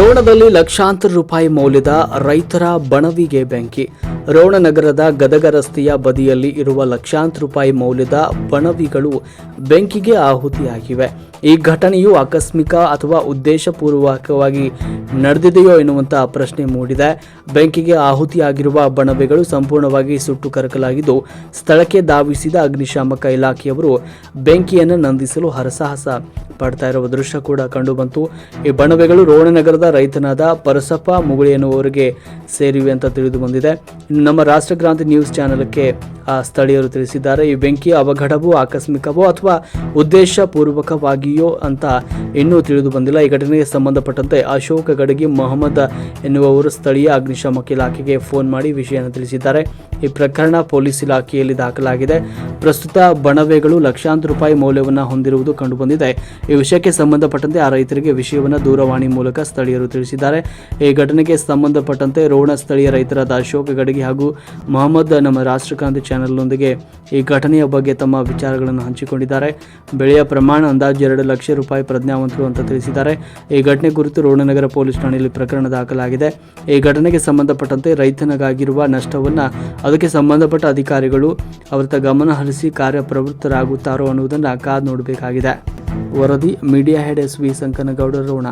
ರೋಣದಲ್ಲಿ ಲಕ್ಷಾಂತರ ರೂಪಾಯಿ ಮೌಲ್ಯದ ರೈತರ ಬಣವಿಗೆ ಬೆಂಕಿ. ರೋಣ ನಗರದ ಗದಗ ರಸ್ತೆಯ ಬದಿಯಲ್ಲಿ ಇರುವ ಲಕ್ಷಾಂತರ ರೂಪಾಯಿ ಮೌಲ್ಯದ ಬಣವಿಗಳು ಬೆಂಕಿಗೆ ಆಹುತಿಯಾಗಿವೆ. ಈ ಘಟನೆಯು ಆಕಸ್ಮಿಕ ಅಥವಾ ಉದ್ದೇಶಪೂರ್ವಕವಾಗಿ ನಡೆದಿದೆಯೋ ಎನ್ನುವಂತಹ ಪ್ರಶ್ನೆ ಮೂಡಿದೆ. ಬೆಂಕಿಗೆ ಆಹುತಿಯಾಗಿರುವ ಬಣವೆಗಳು ಸಂಪೂರ್ಣವಾಗಿ ಸುಟ್ಟು ಕರಕಲಾಗಿದ್ದು, ಸ್ಥಳಕ್ಕೆ ಧಾವಿಸಿದ ಅಗ್ನಿಶಾಮಕ ಇಲಾಖೆಯವರು ಬೆಂಕಿಯನ್ನು ನಂದಿಸಲು ಹರಸಾಹಸ ಪಡ್ತಾ ಇರುವ ದೃಶ್ಯ ಕೂಡ ಕಂಡುಬಂತು ಈ ಬಣವೆಗಳು ರೋಣನಗರದ ರೈತನಾದ ಪರಸಪ್ಪ ಮುಗುಳಿ ಎನ್ನುವವರಿಗೆ ಸೇರಿವೆ ಅಂತ ತಿಳಿದು ಬಂದಿದೆ. ನಮ್ಮ ರಾಷ್ಟ್ರಕ್ರಾಂತಿ ನ್ಯೂಸ್ ಚಾನೆಲ್ಗೆ ಆ ಸ್ಥಳೀಯರು ತಿಳಿಸಿದ್ದಾರೆ. ಈ ಬೆಂಕಿ ಅವಘಡವೋ, ಆಕಸ್ಮಿಕವೋ ಅಥವಾ ಉದ್ದೇಶಪೂರ್ವಕವಾಗಿಯೋ ಅಂತ ಇನ್ನೂ ತಿಳಿದು ಬಂದಿಲ್ಲ. ಈ ಘಟನೆಗೆ ಸಂಬಂಧಪಟ್ಟಂತೆ ಅಶೋಕ ಗಡಗಿ, ಮೊಹಮ್ಮದ್ ಎನ್ನುವವರು ಸ್ಥಳೀಯ ಅಗ್ನಿಶಾಮಕ ಇಲಾಖೆಗೆ ಫೋನ್ ಮಾಡಿ ವಿಷಯವನ್ನು ತಿಳಿಸಿದ್ದಾರೆ. ಈ ಪ್ರಕರಣ ಪೊಲೀಸ್ ಇಲಾಖೆಯಲ್ಲಿ ದಾಖಲಾಗಿದೆ. ಪ್ರಸ್ತುತ ಬಣವೆಗಳು ಲಕ್ಷಾಂತರ ರೂಪಾಯಿ ಮೌಲ್ಯವನ್ನು ಹೊಂದಿರುವುದು ಕಂಡುಬಂದಿದೆ ಈ ವಿಷಯಕ್ಕೆ ಸಂಬಂಧಪಟ್ಟಂತೆ ಆ ರೈತರಿಗೆ ವಿಷಯವನ್ನು ದೂರವಾಣಿ ಮೂಲಕ ಸ್ಥಳೀಯರು ತಿಳಿಸಿದ್ದಾರೆ. ಈ ಘಟನೆಗೆ ಸಂಬಂಧಪಟ್ಟಂತೆ ರೋಣ ಸ್ಥಳೀಯ ರೈತರಾದ ಅಶೋಕ್ ಗಡಗಿ ಹಾಗೂ ಮೊಹಮ್ಮದ್ ನಮ್ಮ ರಾಷ್ಟ್ರಕ್ರಾಂತಿ ಚಾನೆಲ್ನೊಂದಿಗೆ ಈ ಘಟನೆಯ ಬಗ್ಗೆ ತಮ್ಮ ವಿಚಾರಗಳನ್ನು ಹಂಚಿಕೊಂಡಿದ್ದಾರೆ. ಬೆಳೆಯ ಪ್ರಮಾಣ ಅಂದಾಜು ಎರಡು ಲಕ್ಷ ರೂಪಾಯಿ ಪ್ರಜ್ಞಾವಂತರು ಅಂತ ತಿಳಿಸಿದ್ದಾರೆ. ಈ ಘಟನೆ ಕುರಿತು ರೋಣನಗರ ಪೊಲೀಸ್ ಠಾಣೆಯಲ್ಲಿ ಪ್ರಕರಣ ದಾಖಲಾಗಿದೆ. ಈ ಘಟನೆಗೆ ಸಂಬಂಧಪಟ್ಟಂತೆ ರೈತನಿಗಾಗಿರುವ ನಷ್ಟವನ್ನು ಅದಕ್ಕೆ ಸಂಬಂಧಪಟ್ಟ ಅಧಿಕಾರಿಗಳು ಅವರತ್ತ ಗಮನ ಹರಿಸಿ ಕಾರ್ಯಪ್ರವೃತ್ತರಾಗುತ್ತಾರೋ ಅನ್ನುವುದನ್ನು ಕಾದು ನೋಡಬೇಕಾಗಿದೆ. ವರದಿ media head S V Sankanagouda Ron.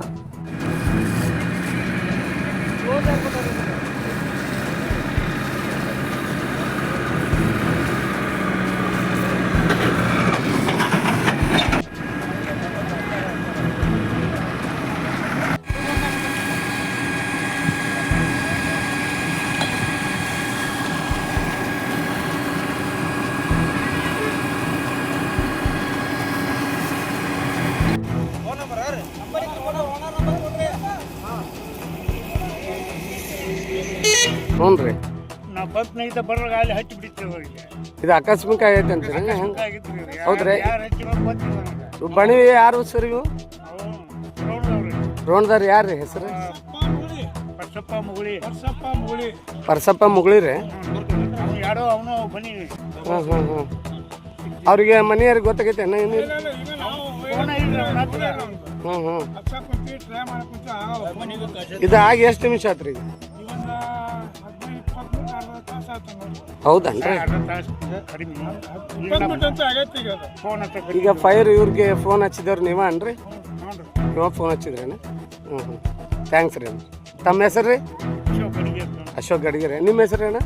ಹ್ಞೂ ರೀ. ನಾ ಬಂದ್ನೈತ ಬರೋಗ ಅಲ್ಲಿ ಹಚ್ಚಿ ಬಿಡ್ತೀವಿ ಅವರಿಗೆ. ಇದು ಆಕಸ್ಮಿಕ ಆಗೈತೆ ಅಂತೀರಿ ಹೆಂಗೆ ಹೌದ್ರಿ? ಯಾರು ಬಣಿ ಯಾರು ಸರ್ ಇವು? ಅವು ರೋಡ್ದವ್ರಿ ಯಾರು ರೀ ಹೆಸರು? ಪರ್ಸಪ್ಪ ಮುಗುಳಿ. ಪರ್ಸಪ್ಪ ಮುಗುಳಿ. ಪರಸಪ್ಪ ಮುಗುಳಿ ರೀ. ಅವ್ನು ಯಾರೋ ಅವನು ಬನ್ನಿ. ಹಾಂ ಹಾಂ ಹಾಂ ಅವ್ರಿಗೆ ಮನೆಯವ್ರಿಗೆ ಗೊತ್ತಾಗೈತೆ ಏನು ಹ್ಞೂ ಹ್ಞೂ ಇದು ಆಗಿ ಎಷ್ಟು ನಿಮಿಷ ಆತ್ರಿ ಈಗ ಹೌದನ್ರಿ ಈಗ ಫೈರ್ ಇವ್ರಿಗೆ ಫೋನ್ ಹಚ್ಚಿದವ್ರು ನೀವ ಅನ್ರಿ ನೀವ ಫೋನ್ ಹಚ್ಚಿದ್ರೇನ? ಹ್ಞೂ ಹ್ಞೂ ಥ್ಯಾಂಕ್ಸ್ ರೀ ತಮ್ಮ ಹೆಸರು ರೀ? ಅಶೋಕ್ ಗಡಿಗೆ ನಿಮ್ಮ ಹೆಸರು ಏನ